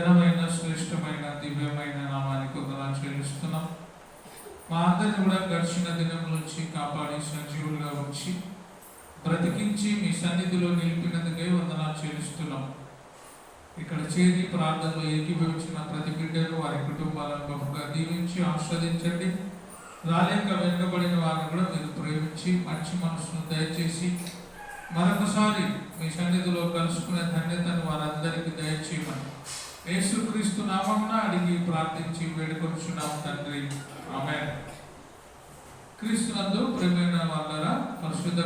ఘనమైన శ్రేష్టమైన దివ్యమైన నామానికి వందనాలు చెల్లిస్తున్నాం. మా అందరిని కూడా గడిచిన దినం నుంచి కాపాడి సజీవులుగా ఉంచి బ్రతికించి మీ సన్నిధిలో నిలిపినందుకే వందనాలు చెల్లిస్తున్నాం. ఇక్కడ చేరి ప్రార్థనలో ఏకీభవించిన ప్రతి బిడ్డను వారి కుటుంబాలను బహుగా దీవించి ఆస్వాదించండి రాలేక వెనుకబడిన వారిని కూడా మీరు ప్రేమించి మంచి మనసును దయచేసి మరొకసారి మీ సన్నిధిలో కలుసుకునే ధన్యతను వారందరికీ దయచేయమని యేసుక్రీస్తు నామమున అడిగి ప్రార్థించి వేడుకొచ్చున్నాం తండ్రి. ఆమె క్రీస్తునందు ప్రేమైన వాళ్ళ పరిశుద్ధ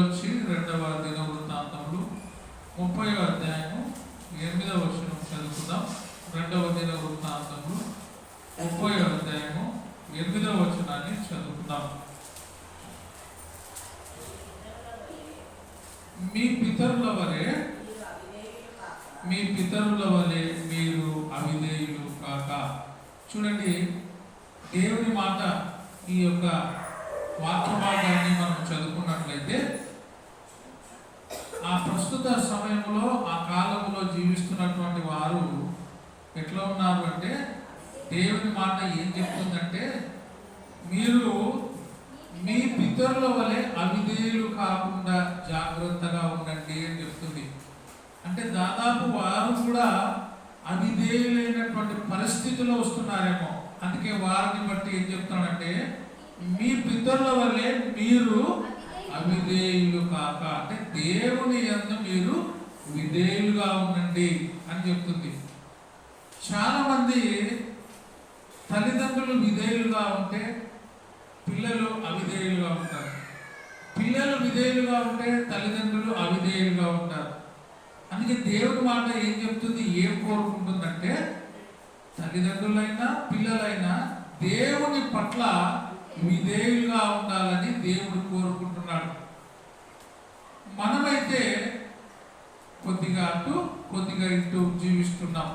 వచ్చి రెండవ దిన వృత్తాంతంలో ముప్పై అధ్యాయము ఎనిమిదవ వచనం చదువుకుందాం రెండవ దిన వృత్తాంతంలో ముప్పై అధ్యాయము ఎనిమిదవ వచనాన్ని చదువుకుందాం మీ పితరుల వలె మీ పితరుల వలె మీరు అవిధేయులు కాక చూడండి దేవుని మాట ఈ యొక్క వాక్య భాగాన్ని మనం చదువుకున్నట్లయితే ఆ ప్రస్తుత సమయంలో ఆ కాలంలో జీవిస్తున్నటువంటి వారు ఎట్లా ఉన్నారు అంటే దేవుని మాట ఏం చెప్తుందంటే మీరు మీ పితరుల వలె అవిధేయులు కాకుండా జాగ్రత్తగా ఉండండి అని చెప్తుంది. అంటే దాదాపు వారు కూడా అవిధేయులైనటువంటి పరిస్థితిలో వస్తున్నారేమో. అందుకే వారిని బట్టి ఏం చెప్తాడంటే మీ పితరుల వల్లే మీరు అవిధేయులు కాక అంటే దేవుని ఎందు మీరు విధేయులుగా ఉండండి అని చెప్తుంది. చాలామంది తల్లిదండ్రులు విధేయులుగా ఉంటే పిల్లలు అవిధేయులుగా ఉంటారు. పిల్లలు విధేయులుగా ఉంటే తల్లిదండ్రులు అవిధేయులుగా ఉంటారు. అందుకే దేవుడి మాట ఏం చెప్తుంది ఏం కోరుకుంటుందంటే తల్లిదండ్రులైనా పిల్లలైనా దేవుని పట్ల విధేయులుగా ఉండాలని దేవుడు కోరుకుంటున్నాడు. మనమైతే కొద్దిగా అటు కొద్దిగా ఇటు జీవిస్తున్నాం.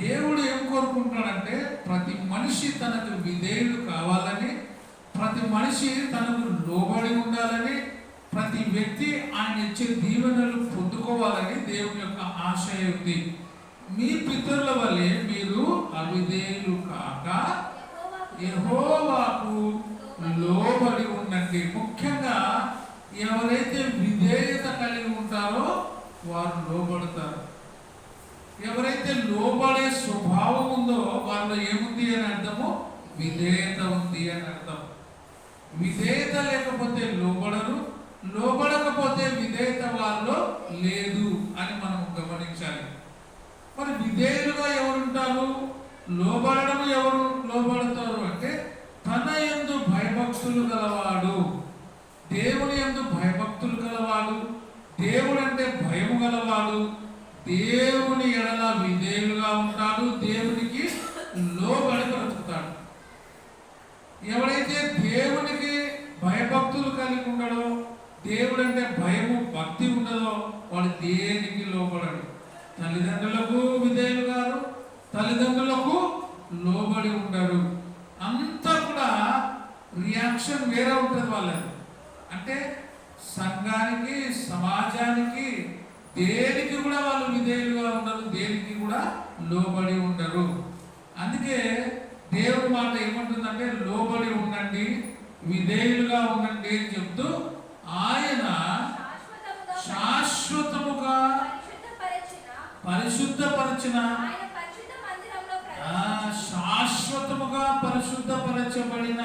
దేవుడు ఏం కోరుకుంటాడంటే ప్రతి మనిషి తనకు విధేయుడు కావాలని ప్రతి మనిషి తనకు లోబడి ఉండాలని ప్రతి వ్యక్తి ఆయన ఇచ్చే దీవెనలు పొందుకోవాలని దేవుని యొక్క ఆశయం ఉంది మీ పితరుల వలె మీరు అవిధేయులు కాక యెహోవాకు లోబడి ఉండండి. ముఖ్యంగా ఎవరైతే విధేయత కలిగి ఉంటారో వారు లోబడతారు. ఎవరైతే లోబడే స్వభావం ఉందో వాళ్ళు ఏముంది అని అర్థము? విధేయత ఉంది అని అర్థం. విధేయత లేకపోతే లోబడరు. లోబడకపోతే విధేయత వాళ్ళు లేదు అని మనం గమనించాలి. మరి విధేయులుగా ఎవరుంటారు? లోబడడం ఎవరు లోబడతారు అంటే తన ఎందు భయభక్తులు గలవాడు. దేవుని ఎందు భయభక్తులు గలవాడు. దేవుడు అంటే భయము గలవాడు. దేవుని ఎడల విధేయులుగా ఉంటాడు. దేవుడు లోబడి బ్రతుకుతాడు ఎవడైతే దేవునికి భయభక్తులు కలిగి ఉండడో దేవుడు అంటే భయము భక్తి ఉండదో. వాడు దేనికి లోబడడు? తల్లిదండ్రులకు విధేయులు గారు తల్లిదండ్రులకు లోబడి ఉండరు. అంతా కూడా రియాక్షన్ వేరే ఉంటుంది వాళ్ళది. అంటే సంఘానికి సమాజానికి దేనికి కూడా వాళ్ళు విధేయులుగా ఉండరు దేనికి కూడా లోబడి ఉండరు. అందుకే దేవుడి మాట ఏమంటుందంటే లోబడి ఉండండి విధేయులుగా ఉండండి అని చెప్తూ ఆయన శాశ్వతముగా పరిశుద్ధపరచిన శాశ్వతముగా పరిశుద్ధపరచబడిన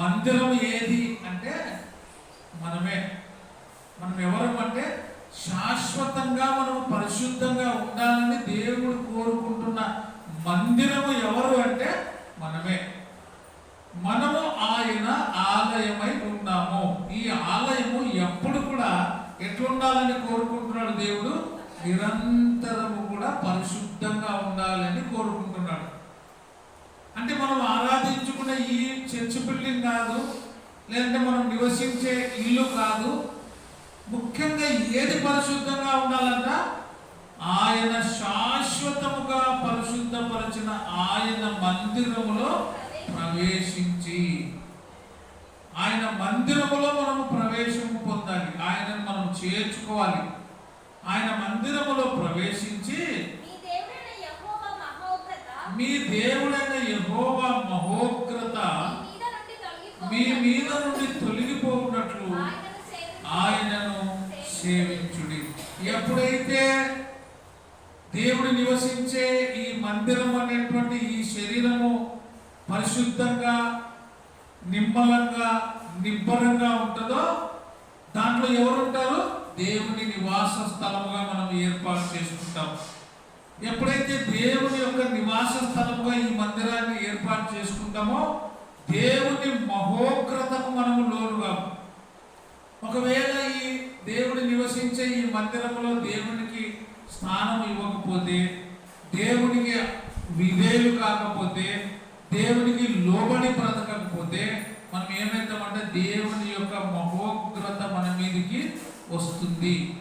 మందిరం ఏది అంటే మనమే. మనం ఎవరు అంటే శాశ్వతంగా మనం పరిశుద్ధంగా ఉండాలని దేవుడు కోరుకుంటున్న మందిరము ఎవరు అంటే మనమే. మనము ఆయన ఆలయమై ఉన్నాము. ఈ ఆలయము ఎప్పుడు కూడా ఎట్లుండాలని కోరుకుంటున్నాడు దేవుడు? నిరంతరము కూడా పరిశుద్ధంగా ఉండాలని కోరుకుంటున్నాడు. అంటే మనం ఆరాధించుకునే ఈ చర్చ్ బిల్డింగ్ కాదు లేదంటే మనం నివసించే ఇల్లు కాదు. ముఖ్యంగా ఏది పరిశుద్ధంగా ఉండాలంట? ఆయన శాశ్వతముగా పరిశుద్ధపరచిన ఆయన మందిరములో ప్రవేశించి ఆయన మందిరములో మనము ప్రవేశము పొందాలి. ఆయనను మనం చేర్చుకోవాలి. ఆయన మందిరములో ప్రవేశించి మీ దేవుడైన యెహోవా మహోగ్రత మీ మీద నుండి తొలగిపోవున్నట్లు ఆయనను సేవించుడి. ఎప్పుడైతే దేవుడు నివసించే ఈ మందిరం అనేటువంటి ఈ శరీరము పరిశుద్ధంగా నిమ్మలంగా నిబ్బరంగా ఉంటుందో దాంట్లో ఎవరు ఉంటారు దేవుని నివాస స్థలముగా మనం ఏర్పాటు చేసుకుంటాం. ఎప్పుడైతే దేవుని యొక్క నివాస స్థలముగా ఈ మందిరాన్ని ఏర్పాటు చేసుకుంటామో దేవుని మహోగ్రతకు మనము లోనుగాము. ఒకవేళ ఈ దేవుడు నివసించే ఈ మందిరంలో దేవునికి స్థానం ఇవ్వకపోతే దేవునికి విధేయులు కాకపోతే దేవునికి లోబడి బ్రతకకపోతే మనం ఏమైతామంటే దేవుని యొక్క మహోగ్రత మన మీదకి వస్తుంది.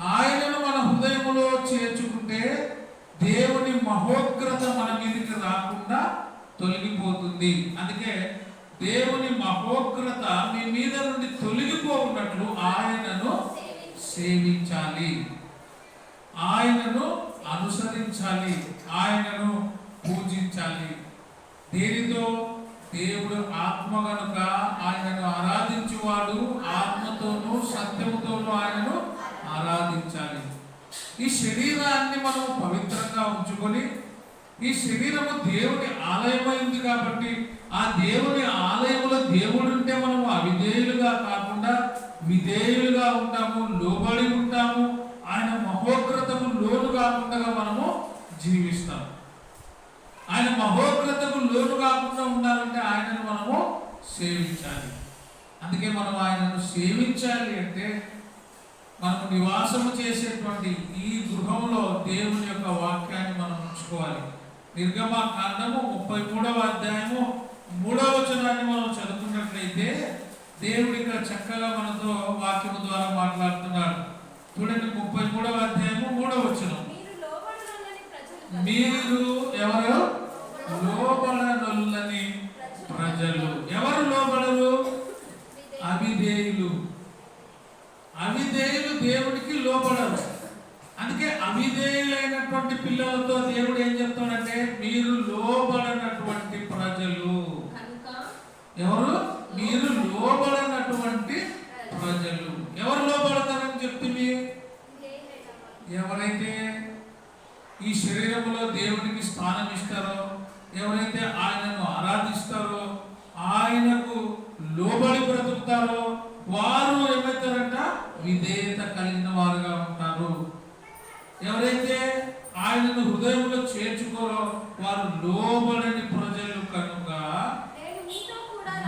ఆయనను మన హృదయంలో చేర్చుకుంటే దేవుని మహోగ్రత మన మీదకి రాకుండా తొలగిపోతుంది. అందుకే దేవుని మహోగ్రత మీ మీద నుండి తొలగిపోకున్నట్లు ఆయనను సేవించాలి. ఆయనను అనుసరించాలి. ఆయనను పూజించాలి. దీనితో? దేవుడు ఆత్మ గనుక ఆయనను ఆరాధించేవాడు ఆత్మతోనూ సత్యముతోనూ ఆయనను ఆరాధించాలి. ఈ శరీరాన్ని మనం పవిత్రంగా ఉంచుకొని ఈ శరీరము దేవుని ఆలయమైంది కాబట్టి ఆ దేవుని ఆలయములో దేవుడు ఉంటే మనము అవిధేయులుగా కాకుండా విధేయులుగా ఉంటాము లోబడి ఉంటాము ఆయన మహోగ్రతము లోను కాకుండా మనము జీవిస్తాము. ఆయన మహోగ్రతకు లోను కాకుండా ఉండాలంటే ఆయనను మనము సేవించాలి. అందుకే మనం ఆయనను సేవించాలి అంటే మనము నివాసము చేసేటువంటి ఈ గృహంలో దేవుని యొక్క వాక్యాన్ని మనం ఉంచుకోవాలి. నిర్గమ కాండము ముప్పై మూడవ అధ్యాయము మూడవ వచనాన్ని మనం చదువుకున్నట్లయితే దేవుడు ఇక్కడ చక్కగా మనతో వాక్యము ద్వారా మాట్లాడుతున్నాడు. చూడండి ముప్పై మూడవ అధ్యాయము మూడవ వచనం. మీరు ఎవరు? లోబడనొల్లని ప్రజలు. ఎవరు లోబడరు? అవిధేయులు. అవిధేయులు దేవుడికి లోబడరు. అందుకే అవిధేయులైనటువంటి పిల్లలతో దేవుడు ఏం చెప్తాడంటే మీరు లోబడనటువంటి ప్రజలు. ఎవరు? మీరు లోబడనటువంటి ప్రజలు. ఎవరు లోబడతారని చెప్తుంది ఎవరైతే ఈ శరీరంలో దేవునికి స్థానం ఇస్తారో ఎవరైతే ఆయనను ఆరాధిస్తారో ఆయనకు లోబడి బ్రతుకుతారో వారు ఏమవుతారంట? విధేయత కలిగిన వారుగా ఉంటారు. ఎవరైతే ఆయనను హృదయంలో చేర్చుకోరో వారు లోబడని ప్రజలు కనుక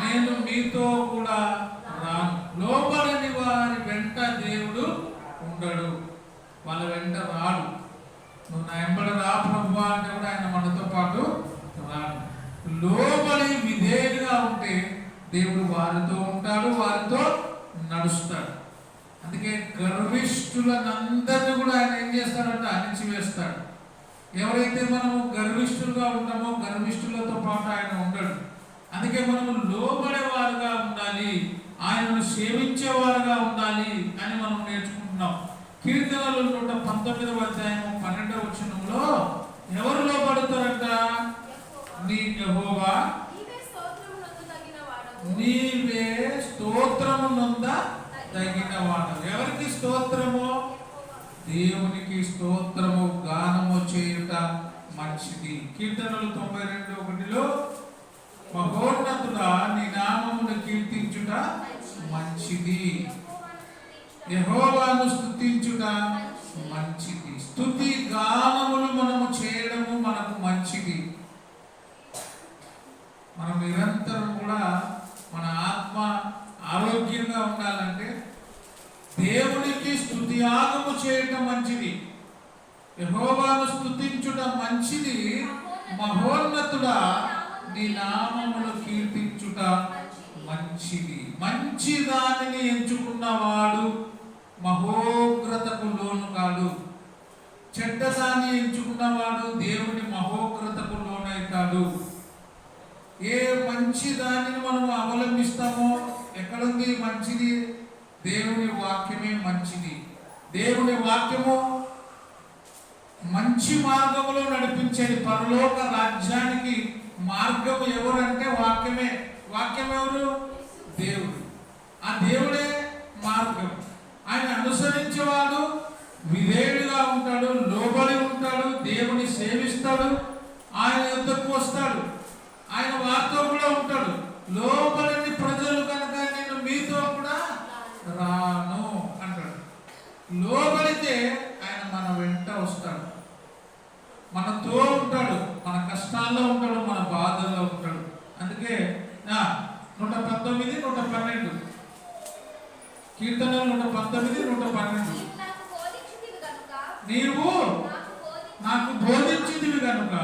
నేను మీతో కూడా రాను. లోబడని వారి వెంట దేవుడు ఉండడు. వాళ్ళ వెంట రాడు. నువ్వు నా వెంబడ రా ప్రభు అంటే కూడా ఆయన మనతో పాటు రాడు. లోబడి ఉంటే దేవుడు వారితో ఉంటాడు వారితో నడుస్తాడు. అందుకే గర్విష్ఠులనందరినీ కూడా ఆయన ఏం చేస్తాడంటే అణిచివేస్తాడు. ఎవరైతే మనము గర్విష్ఠులుగా ఉంటామో గర్విష్ఠులతో పాటు ఆయన ఉండడు. అందుకే మనము లోబడేవారుగా ఉండాలి ఆయనను సేవించేవారుగా ఉండాలి అని మనం నేర్చుకుంటున్నాం. కీర్తనలు నూట పంతొమ్మిదవ అధ్యాయం పన్నెండవ వచనంలో ఎవరు లోబడతారంట నీ యెహోవా. నీవే స్తోత్రము నొంద తగిన వాడు ఎవరికి స్తోత్రము? దేవునికి స్తోత్రము గానము చేయుట మంచిది. కీర్తనలు తొంభై రెండు ఒకటిలో మహోన్నతుడా నీ నామమును కీర్తించుట మంచిది. యహోవాను స్థుతించుట మంచిది. స్తుతి గానములు మనము చేయడము మనకు మంచిది. మనం నిరంతరం కూడా మన ఆత్మ ఆరోగ్యంగా ఉండాలంటే దేవునికి స్తుతి ఆగము చేయటం మంచిది. యహోవాను స్తుతించుట మంచిది మహోన్నతుడా నీ నామమును కీర్తించుట మంచిది. మంచి దానిని ఎంచుకున్నవాడు మహోగ్రతకు లోను కాడు చెడ్డదాన్ని ఎంచుకున్నవాడు దేవుని మహోగ్రతకు లోనైతాడు ఏ మంచి దానిని మనం అవలంబిస్తామో ఎక్కడుంది మంచిది? దేవుని వాక్యమే మంచిది. దేవుని వాక్యము మంచి మార్గములో నడిపించేది పరలోక రాజ్యానికి మార్గం ఎవరంటే వాక్యమే. వాక్యం ఎవరు దేవుడు ఆ దేవుడే మార్గం ఆయన అనుసరించేవాడు విధేయుడిగా ఉంటాడు లోబడి ఉంటాడు దేవుని సేవిస్తాడు ఆయన యుద్ధకు వస్తాడు ఆయన వారితో కూడా ఉంటాడు. లోబడిని ప్రజలు కనుక నేను మీతో కూడా రాను అంటాడు. లోబడితే ఆయన మన వెంట వస్తాడు. మనతో ఉంటాడు మన కష్టాల్లో ఉంటాడు మన బాధల్లో ఉంటాడు. అందుకే నూట పంతొమ్మిది నూట పన్నెండు. కీర్తనలు నూట పంతొమ్మిది నూట పన్నెండు నీవు నాకు బోధించితివి గనుక నీవు నాకు బోధించి నాకు బోధించిందివి కనుక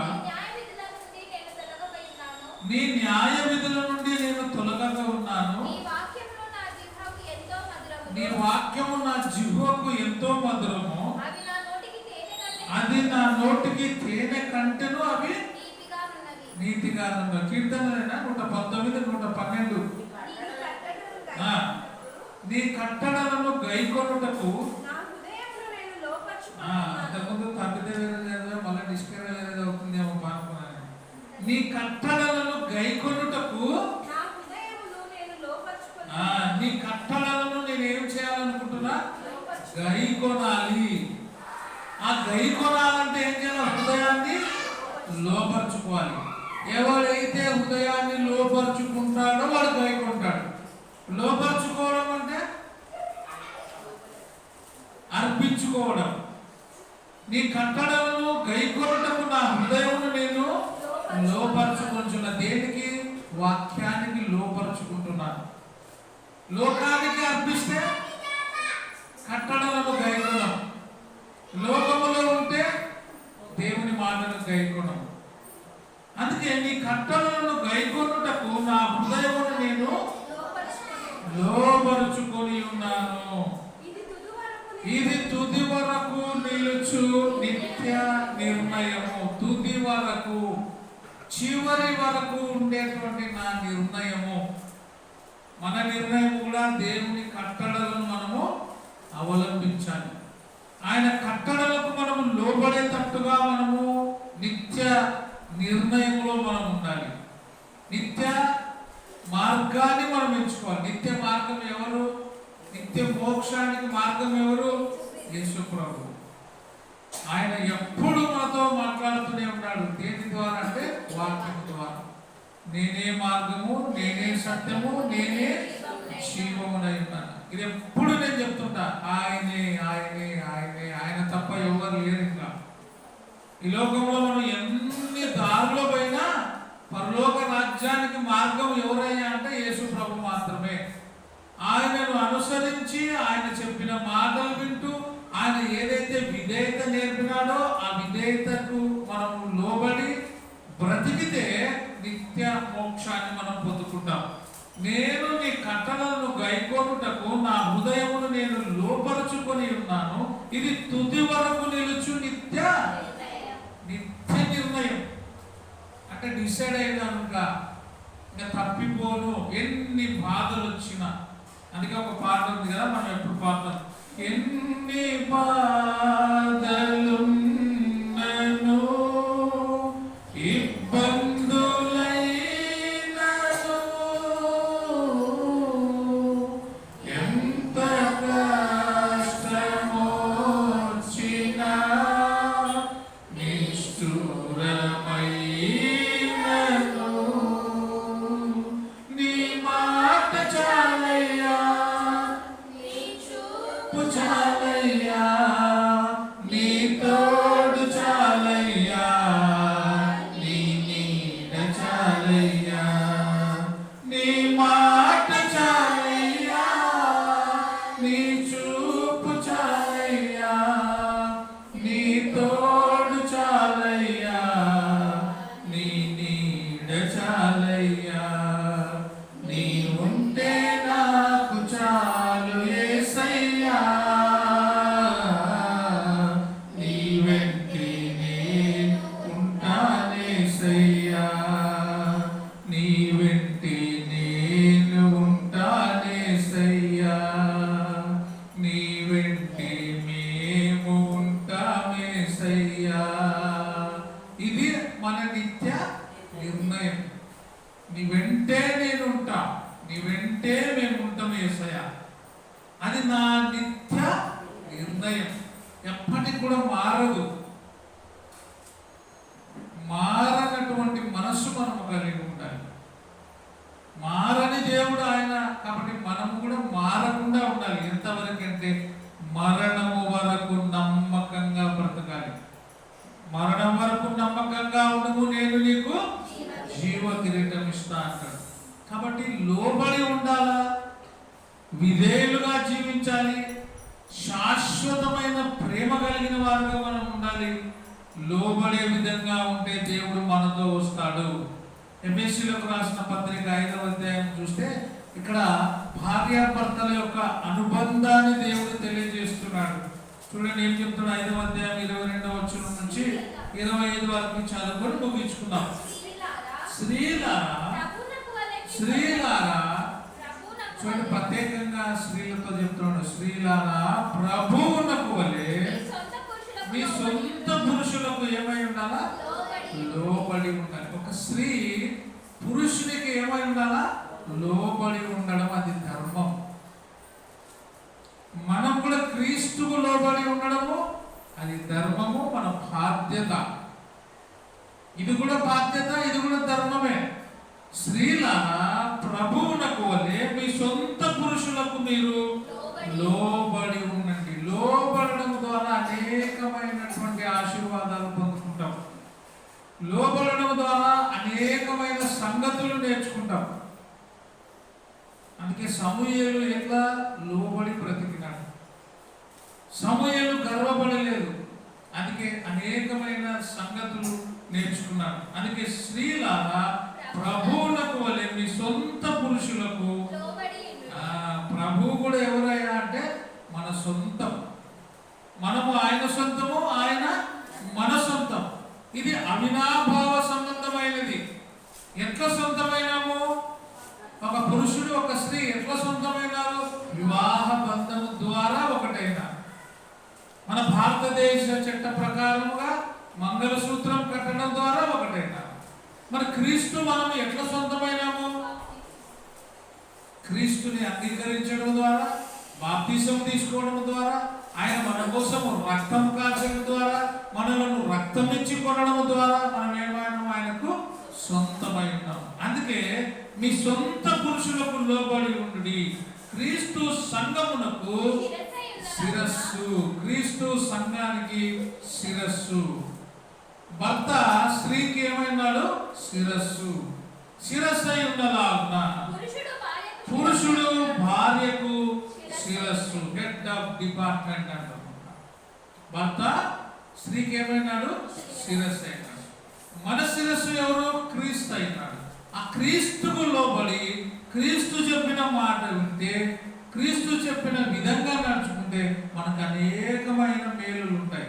నీ న్యాయ విధుల నుండి నేను తొలగగా ఉన్నాను. నీ వాక్యము నా జిహ్వకు ఎంతో మధురము. అది నా నోటికి తేనె కంటెను అవి నీతిగా కీర్తనలైనా? నూట పంతొమ్మిది నూట పన్నెండు నీ కట్టడలను గైకొనుటకు నా హృదయమును నేను ఆ, లోపరుచుకున్నాను అంతకుముందు తప్పితే వేరే లేదా మళ్ళీ డిస్కరేజ్ అనేది అవుతుందేమో పానుకున్నాను నీ కట్టడలను గైకొనుటకు నా కట్టడలను నేను ఏం చేయాలనుకుంటున్నా? లోపరుచు గై కొనాలి ఆ గై కొనాలంటే ఏం చేయాలి? హృదయాన్ని లోపరుచుకోవాలి. ఎవడైతే హృదయాన్ని లోపరుచుకుంటాడో వాడు గై కొంటాడు లోపరుచుకోవడం అంటే అర్పించుకోవడం. నీ కట్టడలను గైకొనటకు నా హృదయమును నేను లోపరుచుకుంటున్నా దేనికి? వాక్యానికి లోపరుచుకుంటున్నాను. లోకానికి అర్పిస్తే కట్టడలను గైకొనం లోకములో ఉంటే దేవుని మాటను గైకొనం అందుకే నీ కట్టడలను గైకొనుటకు నా హృదయమును నేను లోపరుచుకొని ఉన్నాను. ఇది తుది వరకు నిలుచు నిత్య నిర్ణయము. తుది వరకు చివరి వరకు ఉండేటువంటి నా నిర్ణయము. మన నిర్ణయం కూడా దేవుని కట్టడలను మనము అవలంబించాలి. ఆయన కట్టడలకు మనము లోబడేటట్టుగా మనము నిత్య నిర్ణయంలో మనం ఉండాలి. నిత్య మార్గాన్ని మనం ఎంచుకోవాలి. నిత్య మార్గం ఎవరు? నిత్య మోక్షానికి మార్గం ఎవరు? యేసు ప్రభు. ఆయన ఎప్పుడు మనతో మాట్లాడుతూనే ఉన్నాడు. దేని ద్వారా అంటే వాక్యం ద్వారా. నేనే మార్గము నేనే సత్యము నేనే జీవమునై ఉన్నాను. ఇది ఎప్పుడు నేను చెప్తుంటా ఆయనే ఆయనే ఆయనే ఆయన తప్ప ఎవరు లేరు ఇంకా. ఈ లోకంలో మనం ఎన్ని దారిలో పోయినా పరలోక రాజ్యానికి మార్గం ఎవరయ్యా అంటే యేసు ప్రభు మాత్రమే ఆయనను అనుసరించి ఆయన చెప్పిన మాటలు వింటూ ఆయన ఏదైతే విధేయత నేర్పినాడో ఆ విధేయతకు మనం లోబడి బ్రతికితే నిత్య మోక్షాన్ని మనం పొందుకుంటాం. నేను నీ కట్టడలను గైకోనుటకు నా హృదయమును నేను లోపరుచుకొని ఉన్నాను. ఇది తుది వరకు నిలుచు నిత్య నిత్య నిర్ణయం. అంటే డిసైడ్ అయినాను ఇంకా తప్పిపోను. ఎన్ని బాధలు వచ్చినా అందుకే ఒక పాట ఉంది కదా మనం ఎప్పుడు పాడతాం ఎన్ని బాధలున్నను Put on the yard, leave the అంటాడు కాబట్టి లోబడి ఉండాలా? విధేయులుగా జీవించాలి. శాశ్వతమైన ప్రేమ కలిగిన వారుగా మనం ఉండాలి. లోబడే విధంగా ఉంటే దేవుడు మనతో వస్తాడు. ఎంఎస్సీలకు రాసిన పత్రిక ఐదవ అధ్యాయం చూస్తే ఇక్కడ భార్యాభర్తల యొక్క అనుబంధాన్ని దేవుడు తెలియజేస్తున్నాడు. చూడండి ఏం చెప్తున్నాడు? ఐదవ అధ్యాయం ఇరవై రెండవ వచ్చిన నుంచి ఇరవై ఐదు వరకు చదువుకొని ముగించుకుందాం. స్త్రీలారా, స్త్రీలారా చూడండి ప్రత్యేకంగా స్త్రీలతో చెప్తున్నాడు స్త్రీలారా ప్రభువునకు వలె మీ సొంత పురుషులకు ఏమై ఉండాలా? లోబడి ఉండాలి. ఒక స్త్రీ పురుషునికి ఏమై ఉండాలా? లోబడి ఉండడం అది ధర్మం. మనం కూడా క్రీస్తుకు లోబడి ఉండడము అది ధర్మము మన బాధ్యత. ఇది కూడా బాధ్యత ఇది కూడా ధర్మమే. స్త్రీల ప్రభువునకు వలె మీ సొంత పురుషులకు మీరు లోబడి ఉండండి. లోబడడం ద్వారా అనేకమైనటువంటి ఆశీర్వాదాలు పొందుకుంటాం. లోబడడం ద్వారా అనేకమైన సంగతులు నేర్చుకుంటాం. అందుకే సమూహలు ఎట్లా? లోబడి బ్రతికినాడు. సమూహలు గర్వపడలేదు అందుకే అనేకమైన సంగతులు నేర్చుకున్నాడు. అందుకే స్త్రీలారా ప్రభువులకు వలె మీ సొంత పురుషులకు ప్రభువు కూడా ఎవరైనా అంటే మన సొంతం. మనము ఆయన సొంతము ఆయన మన సొంతం. ఇది అవినాభావ సంబంధమైనది. ఎట్లా సొంతమైనాము? ఒక పురుషుడు ఒక స్త్రీ ఎట్లా సొంతమైనారు? వివాహ బంధము ద్వారా ఒకటైనా. మన భారతదేశ చట్ట ప్రకారముగా మంగళసూత్రం కట్టడం ద్వారా ఒకటైనా. మరి క్రీస్తు మనం ఎట్లా సొంతమైనాము? క్రీస్తుని అంగీకరించడం ద్వారా బాప్తిసం తీసుకోవడం ద్వారా ఆయన మన కోసం రక్తం కాచడం ద్వారా మనలను రక్తం ఇచ్చి కొనడం ద్వారా మనం ఏమైనా ఆయనకు సొంతమై ఉన్నాం అందుకే మీ సొంత పురుషులకు లోబడి ఉండి క్రీస్తు సంఘమునకు శిరస్సై. క్రీస్తు సంఘానికి శిరస్సు. భర్త స్త్రీకి ఏమైనాడు శిరస్సు. శిరస్సు అయి ఉన్నలాగున పురుషుడు భార్యకు పురుషుడు భార్యకు శిరస్సు. హెడ్ ఆఫ్ డిపార్ట్మెంట్ అంటారు భర్త స్త్రీకి ఏమైనాడు శిరస్సు అయినాడు మన శిరస్సు ఎవరు? క్రీస్తు అయినాడు. ఆ క్రీస్తుకు లోబడి క్రీస్తు చెప్పిన మాట వింటే క్రీస్తు చెప్పిన విధంగా నడుచుకుంటే మనకు అనేకమైన మేలులు ఉంటాయి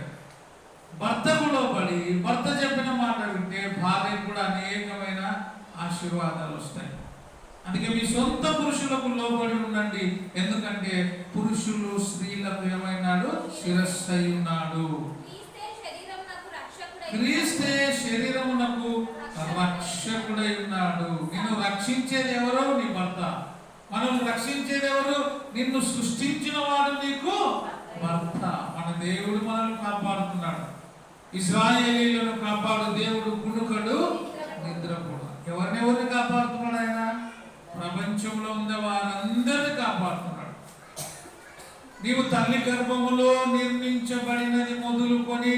భర్తకు లోబడి భర్త చెప్పిన మాట వింటే భార్యకు కూడా అనేకమైన ఆశీర్వాదాలు వస్తాయి. అందుకే మీ సొంత పురుషులకు లోబడి ఉండండి. ఎందుకంటే పురుషులు స్త్రీలకు ఏమైనాడు శిరస్సు ఉన్నాడు. క్రీస్తే శరీరమునకు రక్షకుడై క్రీస్తే శరీరమునకు రక్షకుడై ఉన్నాడు. నిన్ను రక్షించేది ఎవరు నీ భర్త. మనం రక్షించేది ఎవరు? నిన్ను సృష్టించిన వాడు నీకు భర్త. మన దేవుడు మనల్ని కాపాడుతున్నాడు. ఇస్రాయేలీలను కాపాడు దేవుడు కునుకడు నిద్రపోడు. ఎవరినెవరిని కాపాడుతున్నాడు ఆయన? ప్రపంచంలో ఉన్న వారందరిని కాపాడుతున్నాడు. నీవు తల్లి గర్భములో నిర్మించబడినది మొదలుకొని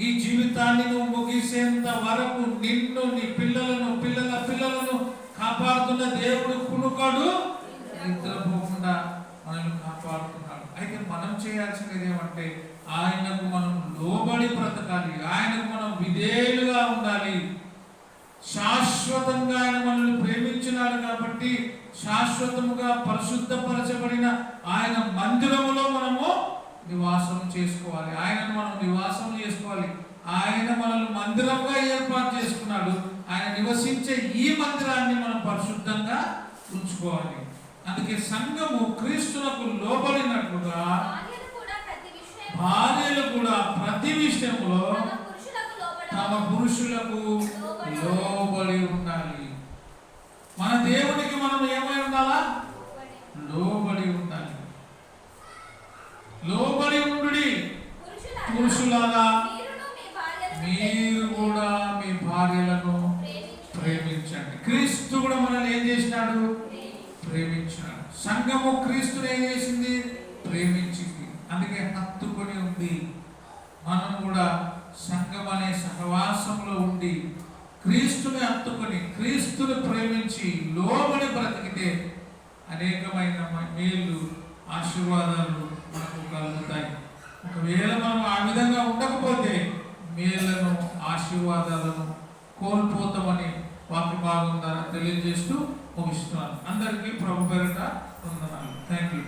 ఈ జీవితాన్ని నువ్వు ముగిసేంత వరకు నిన్ను నీ పిల్లలను పిల్లల పిల్లలను కాపాడుతున్న దేవుడు కునుకడు నిద్రపోకుండా మనల్ని కాపాడుతున్నాడు. అయితే మనం చేయాల్సినది ఏమంటే ఆయనకు మనం లోబడి బ్రతకాలి. ఆయనకు మనం విధేయులుగా ఉండాలి. శాశ్వతంగా ఆయన మనల్ని ప్రేమించినాడు కాబట్టి శాశ్వతముగా పరిశుద్ధపరచబడిన ఆయన మందిరములో మనము నివాసం చేసుకోవాలి. ఆయనను మనం నివాసం చేసుకోవాలి. ఆయన మనల్ని మందిరంగా ఏర్పాటు చేసుకున్నాడు. ఆయన నివసించే ఈ మందిరాన్ని మనం పరిశుద్ధంగా ఉంచుకోవాలి. అందుకే సంఘము క్రీస్తునకు లోబడినట్లుగా భార్యలు కూడా ప్రతి విషయంలో తమ పురుషులకు లోబడ ఉండాలి. మన దేవునికి మనం ఏమై ఉండాలా? లోబడి ఉండాలి. లోబడి ఉండుడి. మీ భార్యలను మీరు కూడా మీ భార్యలను ప్రేమించు. ప్రేమించండి. క్రీస్తు కూడా మనల్ని ఏం చేసినాడు? ప్రేమించు. ప్రేమించాడు సంఘము క్రీస్తుని ఏం చేసింది? ప్రేమించింది. అందుకే ఉంది మనం కూడా సంఘం అనే సహవాసంలో ఉండి క్రీస్తుని హత్తుకొని క్రీస్తుని ప్రేమించి లోబడి బ్రతికితే అనేకమైన మేలు ఆశీర్వాదాలు మనకు కలుగుతాయి. ఒకవేళ మనం ఆ విధంగా ఉండకపోతే మేళ్ళను ఆశీర్వాదాలను కోల్పోతామని వాక్య భాగం ద్వారా తెలియజేస్తూ ముగిస్తున్నాను. అందరికీ ప్రభు పేరిట వందనాలు. Thank you